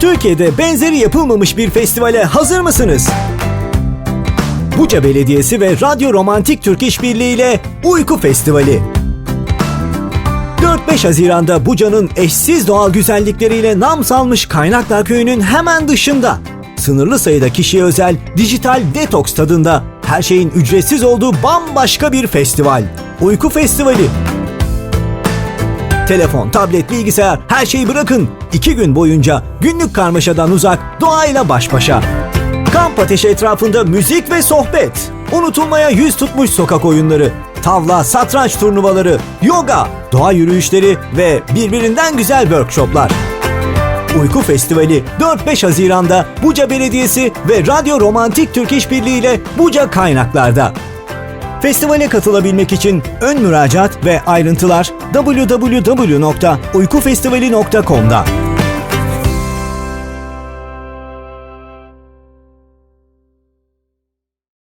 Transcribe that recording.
Türkiye'de benzeri yapılmamış bir festivale hazır mısınız? Buca Belediyesi ve Radyo Romantik Türk İşbirliği ile Uyku Festivali. 4-5 Haziran'da Buca'nın eşsiz doğal güzellikleriyle nam salmış Kaynaklar Köyü'nün hemen dışında sınırlı sayıda kişiye özel dijital detoks tadında her şeyin ücretsiz olduğu bambaşka bir festival. Uyku Festivali. Telefon, tablet, bilgisayar her şeyi bırakın. İki gün boyunca günlük karmaşadan uzak doğayla baş başa. Kamp ateşi etrafında müzik ve sohbet. Unutulmaya yüz tutmuş sokak oyunları. Tavla, satranç turnuvaları, yoga, doğa yürüyüşleri ve birbirinden güzel workshoplar. Uyku Festivali 4-5 Haziran'da Buca Belediyesi ve Radyo Romantik Türk İşbirliği ile Buca Kaynaklar'da. Festivale katılabilmek için ön müracaat ve ayrıntılar www.uykufestivali.com'da.